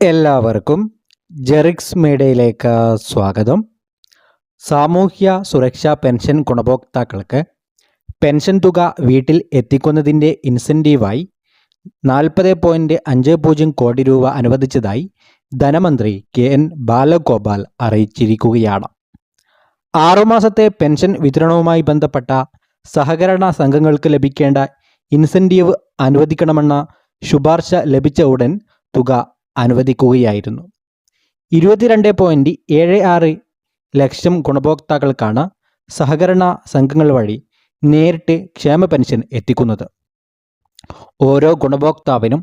എല്ലാവർക്കും ജെറിക്സ് മീഡിയയിലേക്ക് സ്വാഗതം. സാമൂഹ്യ സുരക്ഷാ പെൻഷൻ ഗുണഭോക്താക്കൾക്ക് പെൻഷൻ തുക വീട്ടിൽ എത്തിക്കുന്നതിന്റെ ഇൻസെന്റീവായി നാൽപ്പത് പോയിന്റ് അഞ്ച് പൂജ്യം കോടി രൂപ അനുവദിച്ചതായി ധനമന്ത്രി കെ എൻ ബാലഗോപാൽ അറിയിച്ചിരിക്കുകയാണ്. ആറുമാസത്തെ പെൻഷൻ വിതരണവുമായി ബന്ധപ്പെട്ട സഹകരണ സംഘങ്ങൾക്ക് ലഭിക്കേണ്ട ഇൻസെന്റീവ് അനുവദിക്കണമെന്ന ശുപാർശ ലഭിച്ച ഉടൻ തുക അനുവദിക്കുകയായിരുന്നു. ഇരുപത്തിരണ്ട് പോയിന്റ് ഏഴ് ആറ് ലക്ഷം ഗുണഭോക്താക്കൾക്കാണ് സഹകരണ സംഘങ്ങൾ വഴി നേരിട്ട് ക്ഷേമ പെൻഷൻ എത്തിക്കുന്നത്. ഓരോ ഗുണഭോക്താവിനും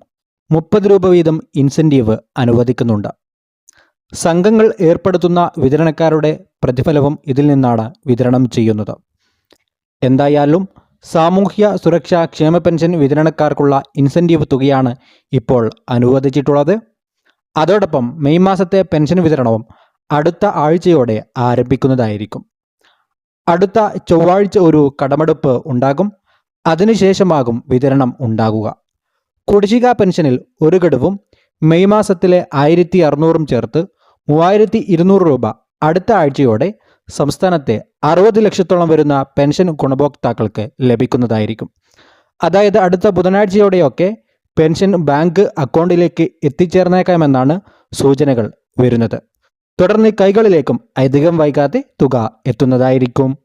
മുപ്പത് രൂപ വീതം ഇൻസെന്റീവ് അനുവദിക്കുന്നുണ്ട്. സംഘങ്ങൾ ഏർപ്പെടുത്തുന്ന വിതരണക്കാരുടെ പ്രതിഫലവും ഇതിൽ നിന്നാണ് വിതരണം ചെയ്യുന്നത്. എന്തായാലും സാമൂഹ്യ സുരക്ഷാ ക്ഷേമ പെൻഷൻ വിതരണക്കാർക്കുള്ള ഇൻസെന്റീവ് തുകയാണ് ഇപ്പോൾ അനുവദിച്ചിട്ടുള്ളത്. അതോടൊപ്പം മെയ് മാസത്തെ പെൻഷൻ വിതരണവും അടുത്ത ആഴ്ചയോടെ ആരംഭിക്കുന്നതായിരിക്കും. അടുത്ത ചൊവ്വാഴ്ച ഒരു കടമെടുപ്പ് ഉണ്ടാകും. അതിനുശേഷമാകും വിതരണം ഉണ്ടാകുക. കുടിശ്ശിക പെൻഷനിൽ ഒരു ഗഡുവും മെയ് മാസത്തിലെ ആയിരത്തി അറുന്നൂറും ചേർത്ത് മൂവായിരത്തി ഇരുന്നൂറ് രൂപ അടുത്ത ആഴ്ചയോടെ സംസ്ഥാനത്തെ അറുപത് ലക്ഷത്തോളം വരുന്ന പെൻഷൻ ഗുണഭോക്താക്കൾക്ക് ലഭിക്കുന്നതായിരിക്കും. അതായത് അടുത്ത ബുധനാഴ്ചയോടെയൊക്കെ പെൻഷൻ ബാങ്ക് അക്കൗണ്ടിലേക്ക് എത്തിച്ചേർന്നേക്കാമെന്നാണ് സൂചനകൾ വരുന്നത്. തുടർന്ന് കൈകളിലേക്കും അധികം വൈകാതെ തുക എത്തുന്നതായിരിക്കും.